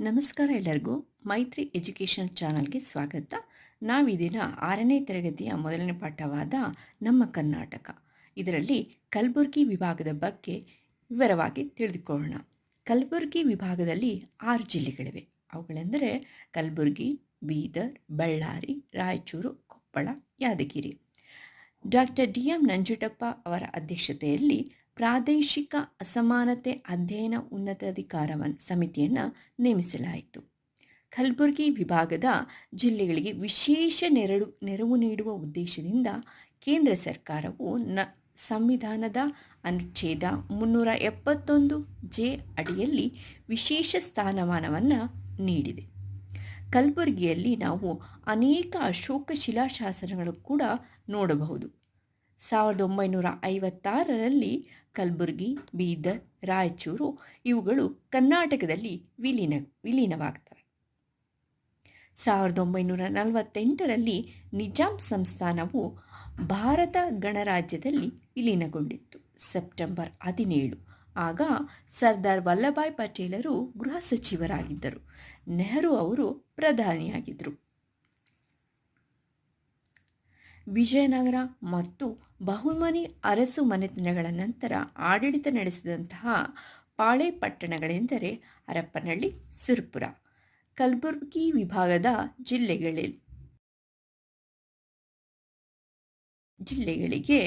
ನಮಸ್ಕಾರ ಎಲ್ಲರಿಗೂ. ಮೈತ್ರಿ ಎಜುಕೇಷನ್ ಚಾನಲ್ಗೆ ಸ್ವಾಗತ. ನಾವಿದಿನ ಆರನೇ ತರಗತಿಯ ಮೊದಲನೇ ಪಾಠವಾದ ನಮ್ಮ ಕರ್ನಾಟಕ. ಇದರಲ್ಲಿ ಕಲಬುರಗಿ ವಿಭಾಗದ ಬಗ್ಗೆ ವಿವರವಾಗಿ ತಿಳಿದುಕೊಳ್ಳೋಣ. ಕಲಬುರಗಿ ವಿಭಾಗದಲ್ಲಿ ಆರು ಜಿಲ್ಲೆಗಳಿವೆ. ಅವುಗಳೆಂದರೆ Kalaburagi, Bidar, Ballari, Raichur, Koppal, Yadgir. Doctor D M Nanjundappa ಅವರ ಅಧ್ಯಕ್ಷತೆಯಲ್ಲಿ ಪ್ರಾದೇಶಿಕ ಅಸಮಾನತೆ ಅಧ್ಯಯನ ಉನ್ನತಾಧಿಕಾರವನ್ನು ಸಮಿತಿಯನ್ನು ನೇಮಿಸಲಾಯಿತು. ಕಲಬುರಗಿ ವಿಭಾಗದ ಜಿಲ್ಲೆಗಳಿಗೆ ವಿಶೇಷ ನೆರಳು ನೆರವು ನೀಡುವ ಉದ್ದೇಶದಿಂದ ಕೇಂದ್ರ ಸರ್ಕಾರವು ನ, ಸಂವಿಧಾನದ ಅನುಚ್ಛೇದ ಮುನ್ನೂರ ಎಪ್ಪತ್ತೊಂದು ಜೆ ಅಡಿಯಲ್ಲಿ ವಿಶೇಷ ಸ್ಥಾನಮಾನವನ್ನು ನೀಡಿದೆ. ಕಲಬುರಗಿಯಲ್ಲಿ ನಾವು ಅನೇಕ ಅಶೋಕ ಶಿಲಾಶಾಸನಗಳು ಕೂಡ ನೋಡಬಹುದು. ಸಾವಿರದ ಒಂಬೈನೂರ ಐವತ್ತಾರರಲ್ಲಿ ಕಲಬುರಗಿ, ಬೀದರ್, ರಾಯಚೂರು ಇವುಗಳು ಕರ್ನಾಟಕದಲ್ಲಿ ವಿಲೀನ, ವಿಲೀನವಾಗ್ತವೆ. ಸಾವಿರದ ಒಂಬೈನೂರ ನಲವತ್ತೆಂಟರಲ್ಲಿ ನಿಜಾಂ ಸಂಸ್ಥಾನವು ಭಾರತ ಗಣರಾಜ್ಯದಲ್ಲಿ ವಿಲೀನಗೊಂಡಿತ್ತು. ಸೆಪ್ಟೆಂಬರ್ ಹದಿನೇಳು, ಆಗ ಸರ್ದಾರ್ ವಲ್ಲಭಾಯ್ ಪಟೇಲರು ಗೃಹ ಸಚಿವರಾಗಿದ್ದರು. ನೆಹರು ಅವರು ಪ್ರಧಾನಿಯಾಗಿದ್ದರು. ವಿಜಯನಗರ ಮತ್ತು ಬಹುಮನಿ ಅರಸು ಮನೆತನಗಳ ನಂತರ ಆಡಳಿತ ನಡೆಸಿದಂತಹ ಪಾಳೆ ಪಟ್ಟಣಗಳೆಂದರೆ ಹರಪ್ಪನಹಳ್ಳಿ ಸುರ್ಪುರ, ಕಲಬುರಗಿ ವಿಭಾಗದ ಜಿಲ್ಲೆಗಳಲ್ಲಿ ಜಿಲ್ಲೆಗಳಿಗೆ